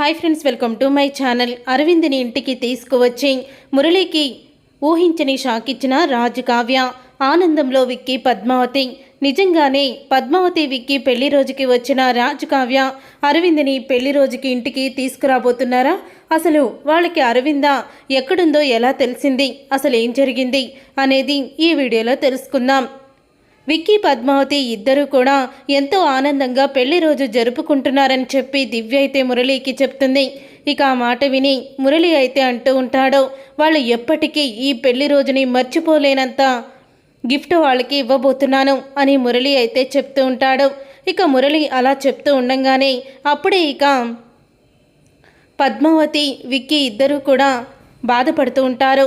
Hi friends welcome to my channel. అరవింద్ని ఇంటికి తీసుకువచ్చి మురళికి ఊహించని షాక్ ఇచ్చిన రాజు కావ్య ఆనందంలో విక్కి పద్మావతి. నిజంగానే పద్మావతి విక్కి పెళ్ళి రోజుకి వచ్చిన రాజు కావ్య అరవింద్ని పెళ్ళి రోజుకి ఇంటికి తీసుకురాబోతున్నారా? అసలు వాళ్ళకి అరవింద ఎక్కడుందో ఎలా తెలిసింది? అసలు ఏం జరిగింది? అనేది ఈ వీడియోలో తెలుసుకుందాం. విక్కీ పద్మావతి ఇద్దరూ కూడా ఎంతో ఆనందంగా పెళ్ళి రోజు జరుపుకుంటున్నారని చెప్పి దివ్య అయితే మురళికి చెప్తుంది. ఇక ఆ మాట విని మురళి అయితే అంటూ ఉంటాడు వాళ్ళు ఎప్పటికీ ఈ పెళ్ళి రోజుని మర్చిపోలేనంత గిఫ్ట్ వాళ్ళకి ఇవ్వబోతున్నాను అని మురళి అయితే చెప్తూ ఉంటాడు. ఇక మురళి అలా చెప్తూ ఉండంగానే అప్పుడే ఇక పద్మావతి విక్కీ ఇద్దరూ కూడా బాధపడుతూ ఉంటారు.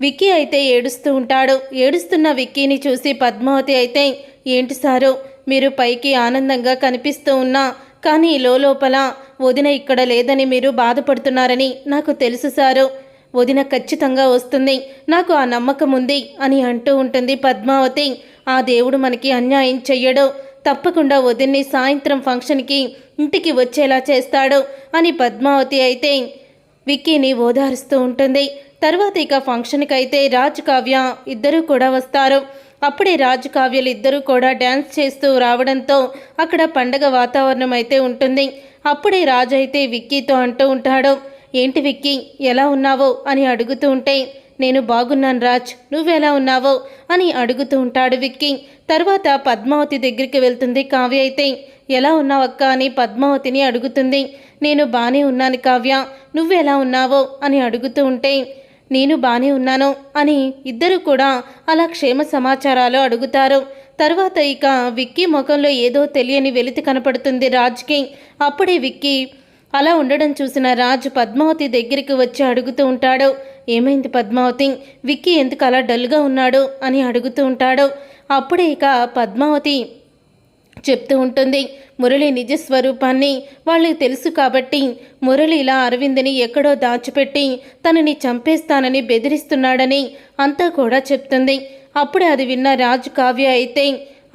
విక్కీ అయితే ఏడుస్తూ ఉంటాడు. ఏడుస్తున్న విక్కీని చూసి పద్మావతి అయితే ఏంటి సారు మీరు పైకి ఆనందంగా కనిపిస్తూ ఉన్నా కానీ లోపల వదిన ఇక్కడ లేదని మీరు బాధపడుతున్నారని నాకు తెలుసు సారు. వదిన ఖచ్చితంగా వస్తుంది. నాకు ఆ నమ్మకం ఉంది అని అంటూ ఉంటుంది పద్మావతి. ఆ దేవుడు మనకి అన్యాయం చెయ్యడు. తప్పకుండా వదిన్ని సాయంత్రం ఫంక్షన్కి ఇంటికి వచ్చేలా చేస్తాడు అని పద్మావతి అయితే విక్కీని ఓదారుస్తూ ఉంటుంది. తర్వాత ఇక ఫంక్షన్కి అయితే రాజ్ కావ్య ఇద్దరూ కూడా వస్తారు. అప్పుడే రాజ్ కావ్యలు ఇద్దరూ కూడా డ్యాన్స్ చేస్తూ రావడంతో అక్కడ పండగ వాతావరణం అయితే ఉంటుంది. అప్పుడే రాజు అయితే విక్కీతో అంటూ ఉంటాడు ఏంటి విక్కీ ఎలా ఉన్నావో? అని అడుగుతూ ఉంటే నేను బాగున్నాను రాజ్ నువ్వెలా ఉన్నావో? అని అడుగుతూ ఉంటాడు విక్కీ. తర్వాత పద్మావతి దగ్గరికి వెళ్తుంది కావ్య అయితే ఎలా ఉన్నావు అక్క? అని పద్మావతిని అడుగుతుంది. నేను బాగానే ఉన్నాను కావ్య నువ్వెలా ఉన్నావో? అని అడుగుతూ ఉంటే నేను బాగానే ఉన్నాను అని ఇద్దరు కూడా అలా క్షేమ సమాచారాలు అడుగుతారు. తర్వాత ఇక విక్కీ ముఖంలో ఏదో తెలియని వెలితి కనపడుతుంది రాజ్కి. అప్పుడే విక్కీ అలా ఉండడం చూసిన రాజు పద్మావతి దగ్గరికి వచ్చి అడుగుతూ ఉంటాడు. ఏమైంది పద్మావతి? విక్కీ ఎందుకు అలా డల్గా ఉన్నాడు అని అడుగుతూ ఉంటాడు. అప్పుడే ఇక పద్మావతి చెప్తూ ఉంటుంది. మురళి నిజ స్వరూపాన్ని వాళ్ళకి తెలుసు కాబట్టి మురళి ఇలా అరవింద్ని ఎక్కడో దాచిపెట్టి తనని చంపేస్తానని బెదిరిస్తున్నాడని అంతా కూడా చెప్తుంది. అప్పుడే అది విన్న రాజు కావ్య అయితే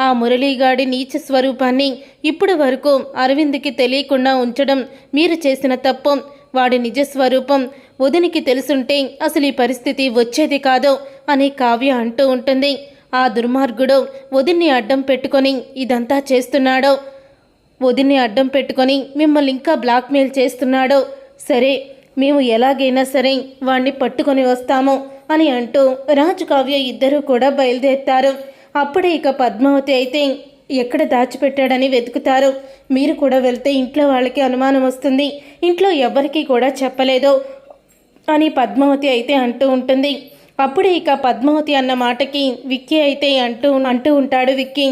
ఆ మురళీగాడి నీచ స్వరూపాన్ని ఇప్పటి వరకు అరవింద్కి తెలియకుండా ఉంచడం మీరు చేసిన తప్పు. వాడి నిజ స్వరూపం వదినికి తెలుసుంటే అసలు ఈ పరిస్థితి వచ్చేది కాదు అని కావ్య అంటూ ఉంటుంది. ఆ దుర్మార్గుడు వదిన్ని అడ్డం పెట్టుకొని ఇదంతా చేస్తున్నాడో. వదిన్ని అడ్డం పెట్టుకొని మిమ్మల్ని ఇంకా బ్లాక్మెయిల్ చేస్తున్నాడో. సరే మేము ఎలాగైనా సరే వాణ్ణి పట్టుకొని వస్తాము అని అంటూ రాజు కావ్య ఇద్దరూ కూడా బయలుదేరుతారు. అప్పుడే ఇక పద్మావతి అయితే ఎక్కడ దాచిపెట్టాడని వెతుకుతారు. మీరు కూడా వెళ్తే ఇంట్లో వాళ్ళకి అనుమానం వస్తుంది. ఇంట్లో ఎవరికీ కూడా చెప్పలేదు అని పద్మావతి అయితే అంటూ ఉంటుంది. అప్పుడే ఇక పద్మావతి అన్న మాటకి విక్కీ అయితే అంటూ అంటూ ఉంటాడు విక్కీ.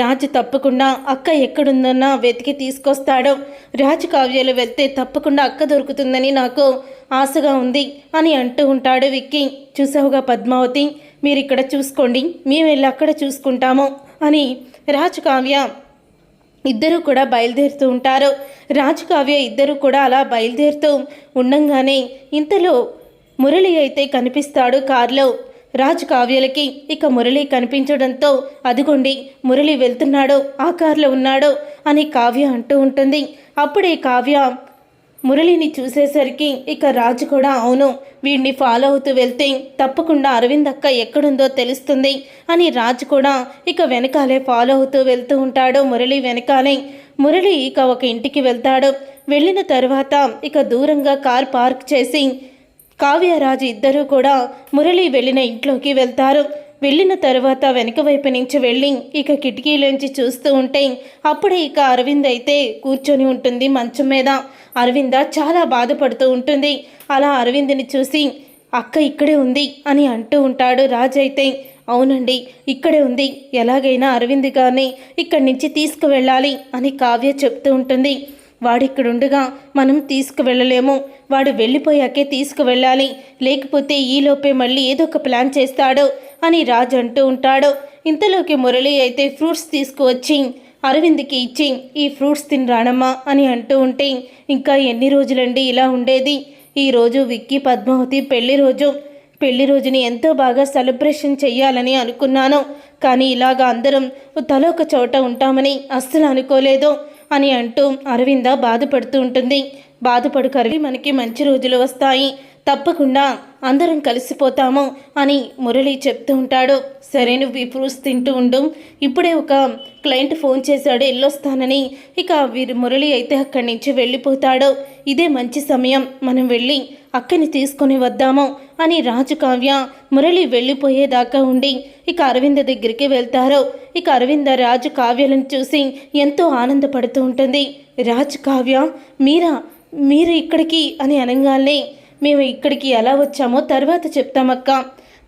రాజు తప్పకుండా అక్క ఎక్కడుందన్నా వెతికి తీసుకొస్తాడు. రాజు కావ్యాలు వెళ్తే తప్పకుండా అక్క దొరుకుతుందని నాకు ఆశగా ఉంది అని అంటూ ఉంటాడు విక్కీ. చూసావుగా పద్మావతి? మీరు ఇక్కడ చూసుకోండి. మేము వెళ్ళి అక్కడ చూసుకుంటాము అని రాజు కావ్య ఇద్దరూ కూడా బయలుదేరుతూ ఉంటారు. రాజు కావ్య ఇద్దరు కూడా అలా బయలుదేరుతూ ఉండంగానే ఇంతలో మురళి అయితే కనిపిస్తాడు కారులో. రాజు కావ్యలకి ఇక మురళి కనిపించడంతో అదిగోండి మురళి వెళ్తున్నాడో ఆ కారులో ఉన్నాడో అని కావ్య అంటూ ఉంటుంది. అప్పుడే కావ్య మురళిని చూసేసరికి ఇక రాజు కూడా అవును వీడిని ఫాలో అవుతూ వెళ్తే తప్పకుండా అరవింద్ అక్క ఎక్కడుందో తెలుస్తుంది అని రాజు కూడా ఇక వెనకాలే ఫాలో అవుతూ వెళ్తూ ఉంటాడు మురళి వెనకాలే. మురళి ఇక ఒక ఇంటికి వెళ్తాడు. వెళ్ళిన తర్వాత ఇక దూరంగా కార్ పార్క్ చేసి కావ్యరాజు ఇద్దరూ కూడా మురళి వెళ్ళిన ఇంట్లోకి వెళ్తారు. వెళ్ళిన తర్వాత వెనక వైపు నుంచి వెళ్ళి ఇక కిటికీలోంచి చూస్తూ ఉంటే అప్పుడే ఇక అరవింద్ అయితే కూర్చొని ఉంటుంది మంచం మీద. అరవింద చాలా బాధపడుతూ ఉంటుంది. అలా అరవింద్ని చూసి అక్క ఇక్కడే ఉంది అని అంటూ ఉంటాడు రాజు అయితే. అవునండి ఇక్కడే ఉంది. ఎలాగైనా అరవింద్ గారిని ఇక్కడి నుంచి తీసుకువెళ్ళాలి అని కావ్య చెప్తూ ఉంటుంది. వాడిక్కడుండగా మనం తీసుకువెళ్ళలేము. వాడు వెళ్ళిపోయాకే తీసుకువెళ్ళాలి. లేకపోతే ఈలోపే మళ్ళీ ఏదో ఒక ప్లాన్ చేస్తాడు అని రాజు అంటూ ఉంటాడు. ఇంతలోకి మురళి అయితే ఫ్రూట్స్ తీసుకువచ్చి అరవింద్కి ఇచ్చి ఈ ఫ్రూట్స్ తిని రానమ్మా అని అంటూ ఉంటే ఇంకా ఎన్ని రోజులండి ఇలా ఉండేది? ఈరోజు విక్కీ పద్మావతి పెళ్ళి రోజు. పెళ్ళి రోజుని ఎంతో బాగా సెలబ్రేషన్ చెయ్యాలని అనుకున్నాను. కానీ ఇలాగా అందరం తలొక చోట ఉంటామని అస్సలు అనుకోలేదు. అని అంటూ అరవింద బాధపడుతూ ఉంటుంది. బాధపడుకరివి మనకి మంచి రోజులు వస్తాయి. తప్పకుండా అందరం కలిసిపోతాము అని మురళి చెప్తూ ఉంటాడు. సరే నువ్వు ఫ్రూట్స్ తింటూ ఉండు. ఇప్పుడే ఒక క్లయింట్ ఫోన్ చేశాడు. వెళ్ళొస్తానని ఇక వీరు మురళి అయితే అక్కడి నుంచి వెళ్ళిపోతాడు. ఇదే మంచి సమయం. మనం వెళ్ళి అక్కని తీసుకొని వద్దాము. అని రాజు కావ్య మురళి వెళ్ళిపోయేదాకా ఉండి ఇక అరవింద దగ్గరికి వెళ్తారు. ఇక అరవింద రాజు కావ్యలను చూసి ఎంతో ఆనందపడుతూ ఉంటుంది. రాజు కావ్య మీరా మీరు ఇక్కడికి? అని అనగానే మేము ఇక్కడికి ఎలా వచ్చామో తర్వాత చెప్తామక్క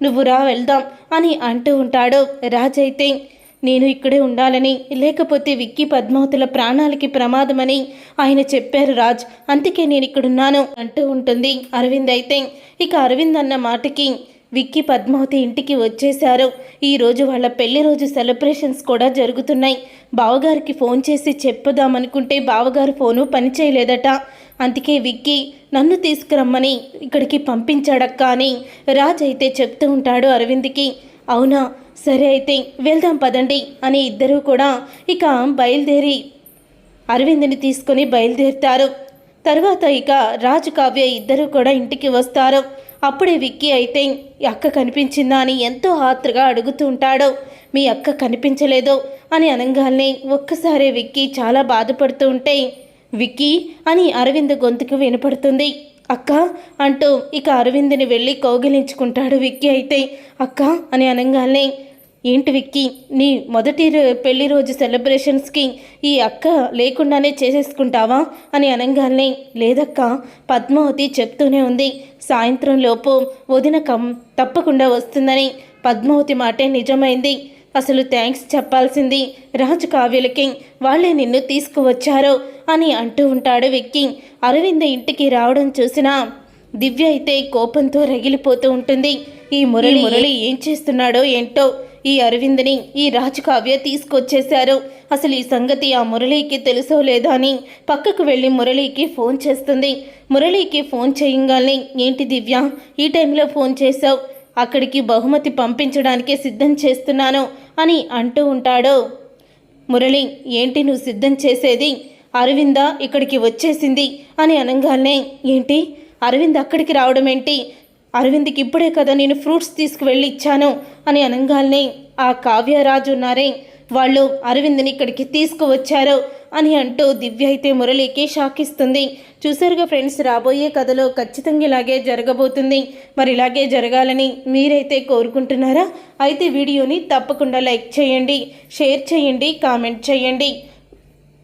నువ్వు రా వెళ్దాం అని అంటూ ఉంటాడు రాజైతే. నేను ఇక్కడే ఉండాలని లేకపోతే విక్కీ పద్మావతుల ప్రాణాలకి ప్రమాదమని ఆయన చెప్పారు రాజ్. అందుకే నేను ఇక్కడున్నాను అంటూ ఉంటుంది అరవింద్ అయితే. ఇక అరవింద్ అన్న మాటకి విక్కీ పద్మావతి ఇంటికి వచ్చేశారు. ఈరోజు వాళ్ళ పెళ్ళి రోజు సెలబ్రేషన్స్ కూడా జరుగుతున్నాయి. బావగారికి ఫోన్ చేసి చెప్పుదామనుకుంటే బావగారు ఫోను పనిచేయలేదట అందుకే విక్కీ నన్ను తీసుకురమ్మని ఇక్కడికి పంపించాడక్క అని రాజ్ అయితే చెప్తూ ఉంటాడు అరవింద్కి. అవునా? సరే అయితే వెళ్దాం పదండి అని ఇద్దరూ కూడా ఇక బయలుదేరి అరవింద్ని తీసుకొని బయలుదేరుతారు. తర్వాత ఇక రాజు కావ్య ఇద్దరు కూడా ఇంటికి వస్తారు. అప్పుడే విక్కీ అయితే "ఈ అక్క కనిపించిందా? అని ఎంతో ఆత్రగా అడుగుతూ ఉంటాడు. మీ అక్క కనిపించలేదు అని అనగానే ఒక్కసారే విక్కీ చాలా బాధపడుతూ ఉంటే విక్కీ అని అరవింద్ గొంతుకు వినపడుతుంది. అక్క అంటూ ఇక అరవింద్ని వెళ్ళి కౌగిలించుకుంటాడు విక్కీ అయితే. అక్క అని అనగానే ఏంటి విక్కీ? నీ మొదటి పెళ్ళి రోజు సెలబ్రేషన్స్కి ఈ అక్క లేకుండానే చేసేసుకుంటావా? అని అనగానే లేదక్క పద్మావతి చెప్తూనే ఉంది. సాయంత్రం లోపు వదిన కం తప్పకుండా వస్తుందని పద్మావతి మాటే నిజమైంది. అసలు థ్యాంక్స్ చెప్పాల్సింది రాజు కావ్యులకి. వాళ్ళే నిన్ను తీసుకువచ్చారు అని అంటూ ఉంటాడు విక్కీ. అరవింద ఇంటికి రావడం చూసినా దివ్య అయితే కోపంతో రగిలిపోతూ ఉంటుంది. ఈ మురళి మురళి ఏం చేస్తున్నాడో ఏంటో ఈ అరవింద్ని ఈ రాజకావ్య తీసుకొచ్చేశారు. అసలు ఈ సంగతి ఆ మురళీకి తెలుసో లేదా అని పక్కకు వెళ్ళి మురళీకి ఫోన్ చేస్తుంది. మురళీకి ఫోన్ చేయంగానే ఏంటి దివ్య ఈ టైంలో ఫోన్ చేశావు? అక్కడికి బహుమతి పంపించడానికే సిద్ధం చేస్తున్నాను అని అంటూ ఉంటాడు. మురళి ఏంటి నువ్వు సిద్ధం చేసేది? అరవింద ఇక్కడికి వచ్చేసింది అని అనగానే ఏంటి? అరవింద్ అక్కడికి రావడం ఏంటి అరవింద్కి ఇప్పుడే కదా నేను ఫ్రూట్స్ తీసుకువెళ్ళి ఇచ్చాను అని అనగానే ఆ కావ్యరాజు ఉన్నారే వాళ్ళు అరవింద్ని ఇక్కడికి తీసుకువచ్చారు అని అంటూ దివ్య అయితే మురళికి షాక్ ఇస్తుంది చూసారుగా ఫ్రెండ్స్ రాబోయే కథలో ఖచ్చితంగా ఇలాగే జరగబోతుంది. మరి ఇలాగే జరగాలని మీరైతే కోరుకుంటున్నారా? అయితే వీడియోని తప్పకుండా లైక్ చేయండి షేర్ చేయండి కామెంట్ చేయండి.